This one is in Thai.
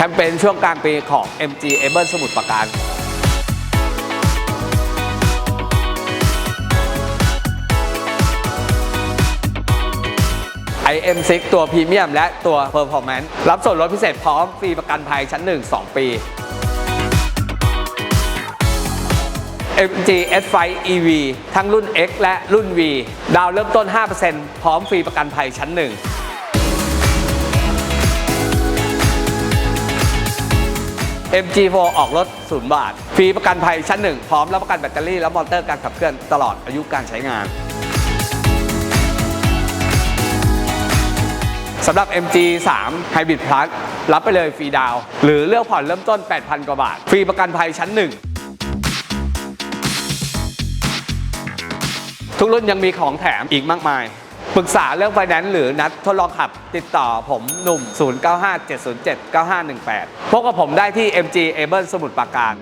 แคมเปญช่วงกลางปีของ MG Able สมุทรปราการ IM6 ตัวพรีเมียมและตัว Performance รับส่วนลดพิเศษพร้อมฟรีประกันภัยชั้น 1 2 ปี MG S5 EV ทั้งรุ่น X และรุ่น V ดาวเริ่มต้น 5%พร้อมฟรีประกันภัยชั้น 1 MG4 ออกรถ 0 บาท ฟรีประกันภัยชั้น 1 พร้อมรับประกันแบตเตอรี่และมอเตอร์การขับเคลื่อนตลอดอายุการใช้งานสำหรับ MG3 Hybrid Plus รับไปเลยฟรีดาว หรือเลือกผ่อนเริ่มต้น 8,000 กว่าบาท ฟรีประกันภัยชั้น 1 ทุกรุ่นยังมีของแถมอีกมากมาย ปรึกษาเรื่องไฟแนนซ์หรือนัดทดลองขับติดต่อผมหนุ่ม 0957079518 พบกับผมได้ที่ MG Able สมุทรปราการ